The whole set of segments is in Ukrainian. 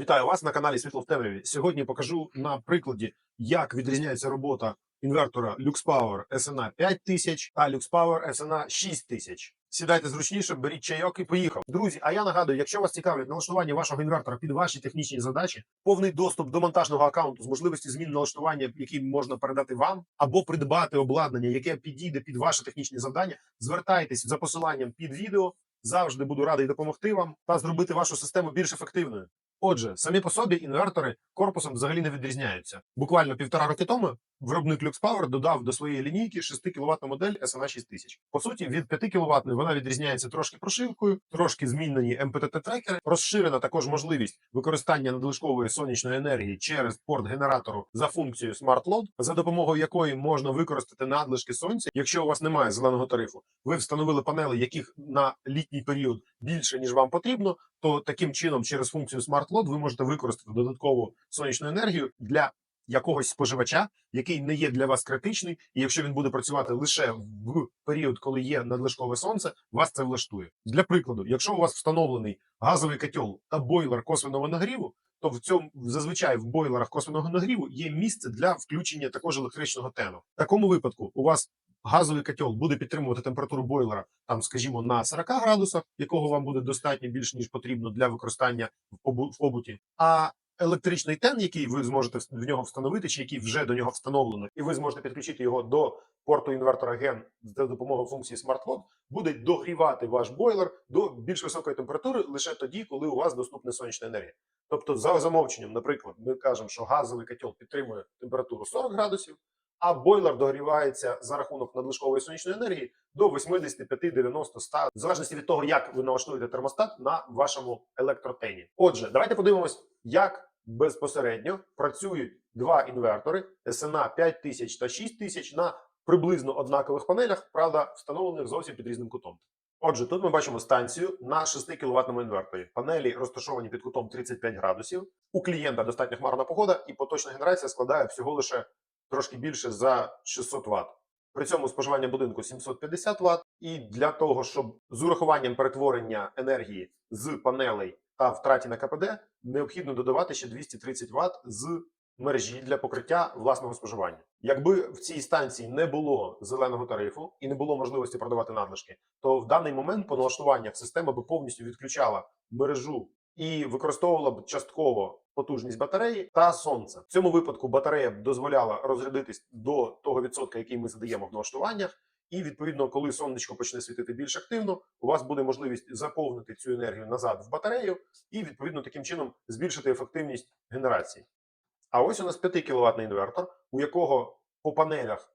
Вітаю вас на каналі Світло в темряві. Сьогодні покажу на прикладі, як відрізняється робота інвертора LuxPower SNA 5000 та LuxPower SNA 6000. Сідайте зручніше, беріть чайок і поїхав. Друзі, а я нагадую, якщо вас цікавить налаштування вашого інвертора під ваші технічні задачі, повний доступ до монтажного аккаунту з можливості змін налаштування, які можна передати вам, або придбати обладнання, яке підійде під ваше технічні завдання, звертайтесь за посиланням під відео. Завжди буду радий допомогти вам та зробити вашу систему більш ефективною. Отже, самі по собі інвертори корпусом взагалі не відрізняються. Буквально півтора роки тому виробник LuxPower додав до своєї лінійки 6 кВт модель SNA 6000. По суті, від 5 кВт вона відрізняється трошки прошивкою, трошки змінені МПТТ-трекери, розширена також можливість використання надлишкової сонячної енергії через порт генератору за функцією Smart Load, за допомогою якої можна використати надлишки сонця, якщо у вас немає зеленого тарифу. Ви встановили панели, яких на літній період більше ніж вам потрібно, то таким чином, через функцію Smart Load ви можете використати додаткову сонячну енергію для якогось споживача, який не є для вас критичний, і якщо він буде працювати лише в період, коли є надлишкове сонце, вас це влаштує. Для прикладу, якщо у вас встановлений газовий котел та бойлер косвенного нагріву, то в цьому зазвичай в бойлерах косвенного нагріву є місце для включення також електричного тену. В такому випадку у вас газовий котел буде підтримувати температуру бойлера, там, скажімо, на 40 градусах, якого вам буде достатньо більш ніж потрібно для використання в побуті. А електричний тен, який ви зможете в нього встановити, чи який вже до нього встановлено, і ви зможете підключити його до порту інвертора GEN за допомогою функції Smart буде догрівати ваш бойлер до більш високої температури лише тоді, коли у вас доступна сонячна енергія. Тобто, за замовченням, наприклад, ми кажемо, що газовий котел підтримує температуру 40 градусів, а бойлер догрівається за рахунок надлишкової сонячної енергії до 85, 90, 100, в залежності від того, як ви налаштуєте термостат на вашому електротені. Отже, давайте подивимось, як безпосередньо працюють два інвертори SNA 5000 та 6000 на приблизно однакових панелях, правда, встановлених зовсім під різним кутом. Отже, тут ми бачимо станцію на 6 кВт інверторі. Панелі розташовані під кутом 35 градусів. У клієнта достатньо хмарна погода, і поточна генерація складає всього лише трошки більше за 600 Вт. При цьому споживання будинку 750 Вт. І для того, щоб з урахуванням перетворення енергії з панелей та втраті на КПД, необхідно додавати ще 230 Вт з мережі для покриття власного споживання. Якби в цій станції не було зеленого тарифу і не було можливості продавати надлишки, то в даний момент по налаштуваннях система би повністю відключала мережу і використовувала б частково потужність батареї та сонце. В цьому випадку батарея б дозволяла розрядитись до того відсотка, який ми задаємо в налаштуваннях. І відповідно, коли сонечко почне світити більш активно, у вас буде можливість заповнити цю енергію назад в батарею, і відповідно таким чином збільшити ефективність генерації. А ось у нас 5 кВт інвертор, у якого по панелях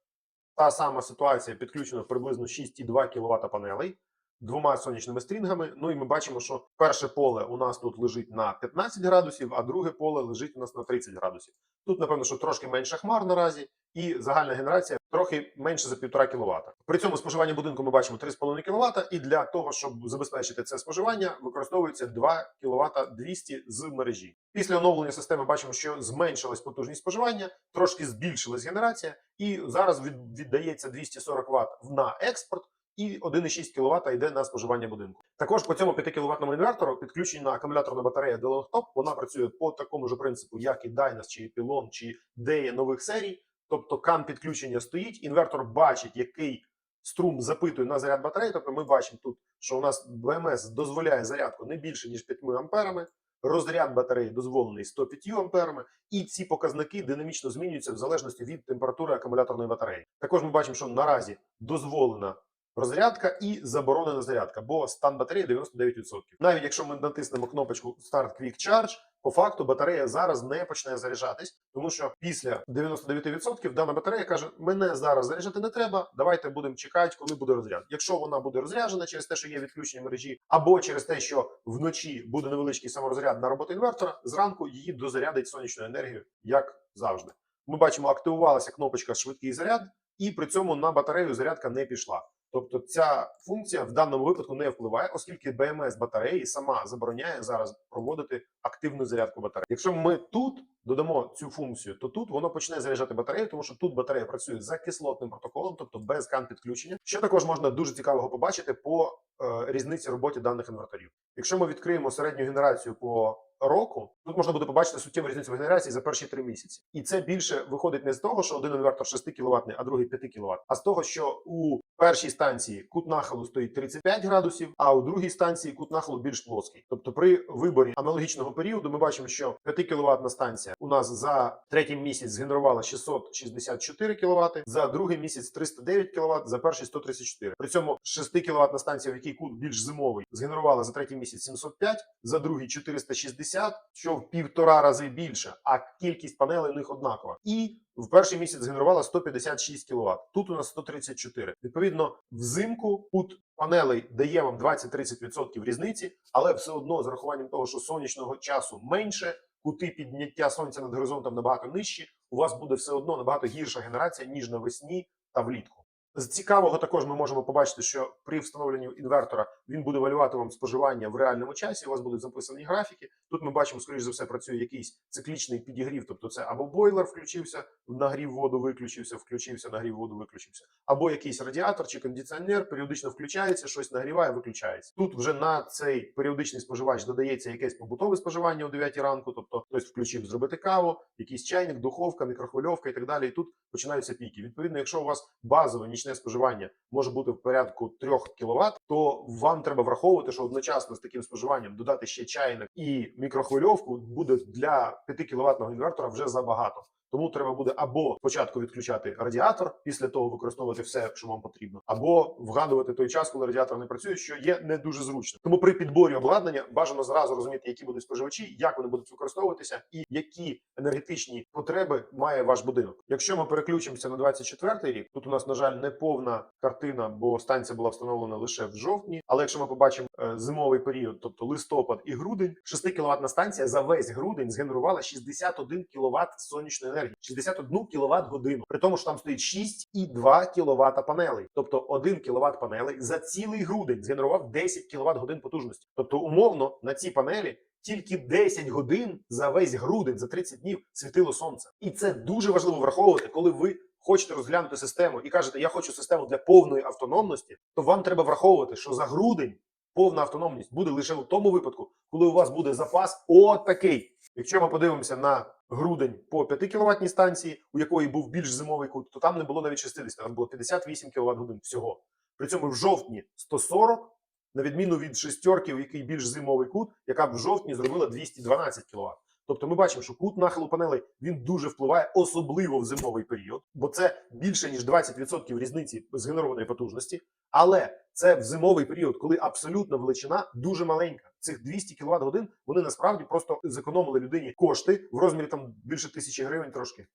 та сама ситуація підключено приблизно 6,2 кВт панелей двома сонячними стрінгами. Ну і ми бачимо, що перше поле у нас тут лежить на 15 градусів, а друге поле лежить у нас на 30 градусів. Тут, напевно, що трошки менше хмар наразі, і загальна генерація трохи менше за 1,5 кВт. При цьому споживання будинку ми бачимо 3,5 кВт, і для того, щоб забезпечити це споживання, використовується 2 кВт 200 з мережі. Після оновлення системи бачимо, що зменшилась потужність споживання, трошки збільшилась генерація, і зараз від- віддається 240 Вт на експорт. І 1,6 кВт йде на споживання будинку. Також по цьому 5 кВт інвертору підключена акумуляторна батарея DeLongTop. Вона працює по такому ж принципу, як і Dynas, чи Pylon, чи DEA нових серій. Тобто кан підключення стоїть, інвертор бачить, який струм запитує на заряд батареї. Тобто ми бачимо тут, що у нас БМС дозволяє зарядку не більше ніж 5 амперами. Розряд батареї дозволений 105 амперами, і ці показники динамічно змінюються в залежності від температури акумуляторної батареї. Також ми бачимо, що наразі дозволена розрядка і заборонена зарядка, бо стан батареї 99%. Навіть якщо ми натиснемо кнопочку Start Quick Charge, по факту батарея зараз не почне заряджатись, тому що після 99% дана батарея каже: мене зараз заряджати не треба. Давайте будемо чекати, коли буде розряд. Якщо вона буде розряджена через те, що є відключення мережі, або через те, що вночі буде невеличкий саморозряд на роботу інвертора, зранку її дозарядить сонячну енергію, як завжди. Ми бачимо, активувалася кнопочка швидкий заряд, і при цьому на батарею зарядка не пішла. Тобто ця функція в даному випадку не впливає, оскільки БМС батареї сама забороняє зараз проводити активну зарядку батареї. Якщо ми тут додамо цю функцію, то тут воно почне заряджати батарею, тому що тут батарея працює за кислотним протоколом, тобто без кан підключення. Що також можна дуже цікавого побачити по е, різниці роботі даних інверторів. Якщо ми відкриємо середню генерацію по року тут можна буде побачити суттєву різницю в генерації за перші три місяці. І це більше виходить не з того, що один інвертор 6 кВт, а другий 5 кВт, а з того, що у першій станції кут нахилу стоїть 35 градусів, а у другій станції кут нахилу більш плоский. Тобто, при виборі аналогічного періоду ми бачимо, що 5 кВт станція у нас за третій місяць згенерувала 664 кВт, за другий місяць 309 кВт, за перший 134. При цьому 6 кВт станція, в якій кут більш зимовий, згенерувала за третій місяць 705, за другий 460, що в півтора рази більше, а кількість панелей у них однакова. І в перший місяць згенерувала 156 кВт. Тут у нас 134. Відповідно, взимку кут панелей дає вам 20-30% різниці, але все одно з рахуванням того, що сонячного часу менше, кути підняття сонця над горизонтом набагато нижчі, у вас буде все одно набагато гірша генерація ніж навесні та влітку. З цікавого також ми можемо побачити, що при встановленні інвертора він буде валювати вам споживання в реальному часі. У вас будуть записані графіки. Тут ми бачимо, скоріш за все, працює якийсь циклічний підігрів, тобто це або бойлер включився, нагрів воду виключився, включився, нагрів воду виключився, або якийсь радіатор чи кондиціонер періодично включається, щось нагріває, виключається. Тут вже на цей періодичний споживач додається якесь побутове споживання о 9 ранку, тобто хтось включив зробити каву, якийсь чайник, духовка, мікрохвильовка і так далі. І тут починаються піки. Відповідно, якщо у вас базове нічне споживання може бути в порядку 3 кВт, то вам треба враховувати, що одночасно з таким споживанням додати ще чайник і мікрохвильовку буде для 5 кВт інвертора вже забагато. Тому треба буде або спочатку відключати радіатор, після того використовувати все, що вам потрібно, або вгадувати той час, коли радіатор не працює, що є не дуже зручно. Тому при підборі обладнання бажано зразу розуміти, які будуть споживачі, як вони будуть використовуватися, і які енергетичні потреби має ваш будинок. Якщо ми переключимося на 24 рік, тут у нас на жаль не повна картина, бо станція була встановлена лише в жовтні. Але якщо ми побачимо е, зимовий період, тобто листопад і грудень, 6 кВт станція за весь грудень згенерувала 61 кВт сонячної енергії, 61 кВт годину. При тому, що там стоїть 6,2 кВт панелей. Тобто 1 кВт панелей за цілий грудень згенерував 10 кВт годин потужності. Тобто, умовно на ці панелі. Тільки 10 годин за весь грудень, за 30 днів світило сонце, і це дуже важливо враховувати, коли ви хочете розглянути систему і кажете, я хочу систему для повної автономності, то вам треба враховувати, що за грудень повна автономність буде лише у тому випадку, коли у вас буде запас отакий. Якщо ми подивимося на грудень по 5 кВт станції, у якої був більш зимовий кут, то там не було навіть 60, там було 58 кВт годин всього. При цьому в жовтні 140, на відміну від шестерки, у який більш зимовий кут, яка в жовтні зробила 212 кВт. Тобто ми бачимо, що кут нахилу панелей він дуже впливає, особливо в зимовий період, бо це більше ніж 20% різниці згенерованої потужності. Але це в зимовий період, коли абсолютна величина дуже маленька. Цих 200 кВт годин вони насправді просто зекономили людині кошти в розмірі там більше тисячі гривень трошки.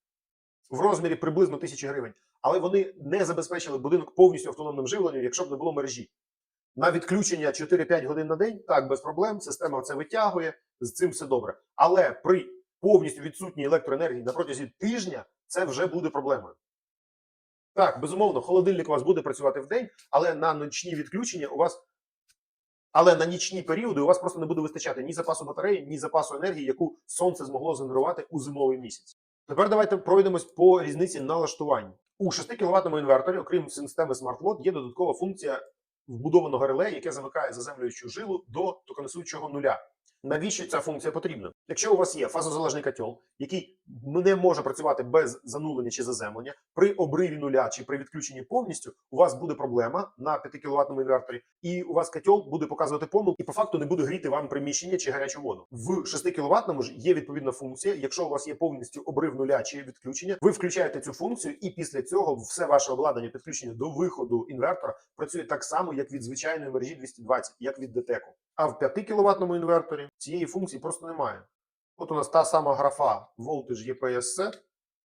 В розмірі приблизно тисячі гривень. Але вони не забезпечили будинок повністю автономним живленням, якщо б не було мережі. На відключення 4-5 годин на день так без проблем. Система це витягує, з цим все добре. Але при повністю відсутній електроенергії на протязі тижня це вже буде проблемою. Так, безумовно, холодильник у вас буде працювати в день, але на нічні відключення у вас. Але на нічні періоди у вас просто не буде вистачати ні запасу батареї, ні запасу енергії, яку сонце змогло згенерувати у зимовий місяць. Тепер давайте пройдемось по різниці налаштувань. У 6 кВт інверторі, окрім системи SmartLoad, є додаткова функція вбудованого реле, яке замикає заземлюючу жилу до токонесуючого нуля. Навіщо ця функція потрібна? Якщо у вас є фазозалежний котел, який не може працювати без занулення чи заземлення, при обриві нуля чи при відключенні повністю у вас буде проблема на 5 кВт інверторі, і у вас котел буде показувати помилку і по факту не буде гріти вам приміщення чи гарячу воду. В 6 кВт ж є відповідна функція. Якщо у вас є повністю обрив нуля чи відключення, ви включаєте цю функцію, і після цього все ваше обладнання підключення до виходу інвертора працює так само, як від звичайної мережі 220, як від ДТЕКу. А в 5 кВт інверторі цієї функції просто немає. От у нас та сама графа Voltage EPS Set,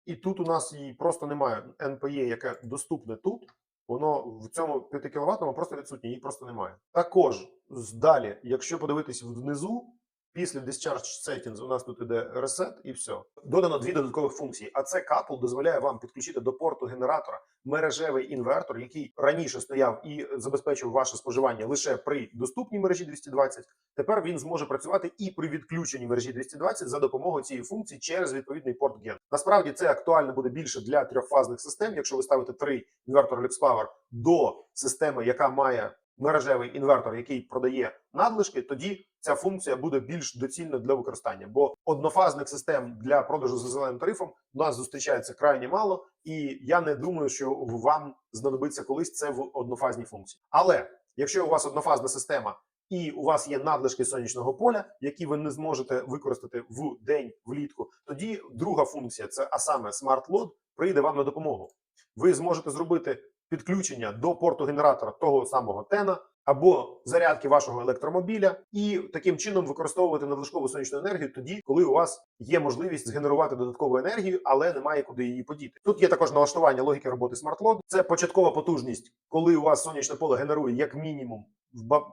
і тут у нас її просто немає. NPE, яке доступне тут, воно в цьому 5 кВт просто відсутнє, її просто немає. Також далі, якщо подивитись внизу, після Discharge Settings у нас тут іде Reset і все. Додано дві додаткових функції. А це капл дозволяє вам підключити до порту генератора мережевий інвертор, який раніше стояв і забезпечував ваше споживання лише при доступній мережі 220. Тепер він зможе працювати і при відключенні мережі 220 за допомогою цієї функції через відповідний порт ген. Насправді це актуально буде більше для трьохфазних систем. Якщо ви ставите три інвертори LuxPower до системи, яка має мережевий інвертор, який продає надлишки, тоді ця функція буде більш доцільна для використання. Бо однофазних систем для продажу за зеленим тарифом у нас зустрічається крайні мало, і я не думаю, що вам знадобиться колись це в однофазній функції. Але якщо у вас однофазна система і у вас є надлишки сонячного поля, які ви не зможете використати в день влітку, тоді друга функція це а саме Smart Load, прийде вам на допомогу. Ви зможете зробити підключення до порту генератора того самого тена або зарядки вашого електромобіля, і таким чином використовувати надлишкову сонячну енергію тоді, коли у вас є можливість згенерувати додаткову енергію, але немає куди її подіти. Тут є також налаштування логіки роботи SmartLoad. Це початкова потужність, коли у вас сонячне поле генерує як мінімум.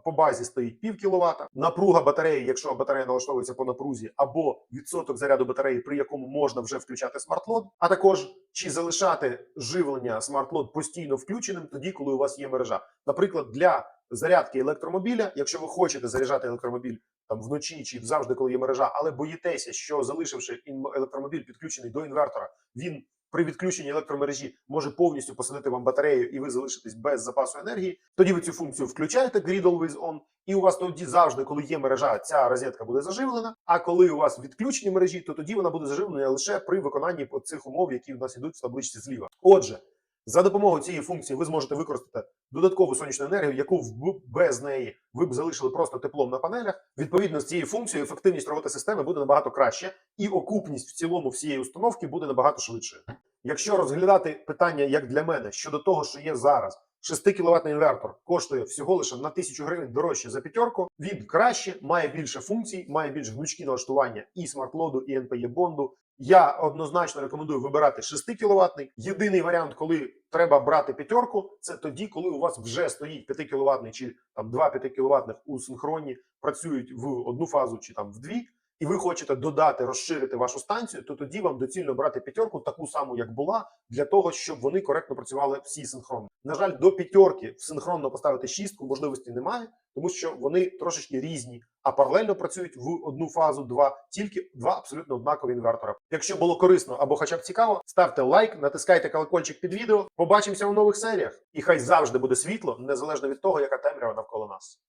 По базі стоїть пів кіловата. Напруга батареї, якщо батарея налаштовується по напрузі, або відсоток заряду батареї, при якому можна вже включати смарт-лод, а також чи залишати живлення смарт-лод постійно включеним тоді, коли у вас є мережа. Наприклад, для зарядки електромобіля, якщо ви хочете заряджати електромобіль там вночі чи завжди, коли є мережа, але боїтеся, що залишивши електромобіль підключений до інвертора, він при відключенні електромережі може повністю посадити вам батарею, і ви залишитесь без запасу енергії. Тоді ви цю функцію включаєте Grid Always On, і у вас тоді завжди, коли є мережа, ця розетка буде заживлена. А коли у вас відключені мережі, то тоді вона буде заживлена лише при виконанні по цих умов, які в нас ідуть в табличці зліва. Отже, за допомогою цієї функції ви зможете використати додаткову сонячну енергію, яку без неї ви б залишили просто теплом на панелях. Відповідно, з цією функцією ефективність роботи системи буде набагато краще, і окупність в цілому всієї установки буде набагато швидше. Якщо розглядати питання як для мене щодо того, що є зараз. 6 кВт інвертор коштує всього лише на 1000 гривень дорожче за п'ятерку. Він краще, має більше функцій, має більш гнучкі налаштування і смарт-лоду, і NPE бонду. Я однозначно рекомендую вибирати 6 кВт. Єдиний варіант, коли треба брати п'ятерку, це тоді, коли у вас вже стоїть 5 кВт чи там 2 5 кВт у синхроні, працюють в одну фазу чи там в дві. І ви хочете додати, розширити вашу станцію, то тоді вам доцільно брати п'ятерку, таку саму, як була, для того, щоб вони коректно працювали всі синхронно. На жаль, до п'ятерки синхронно поставити шістку можливості немає, тому що вони трошечки різні, а паралельно працюють в одну фазу два, тільки два абсолютно однакові інвертора. Якщо було корисно або хоча б цікаво, ставте лайк, натискайте колокольчик під відео. Побачимося у нових серіях, і хай завжди буде світло, незалежно від того, яка темрява навколо нас.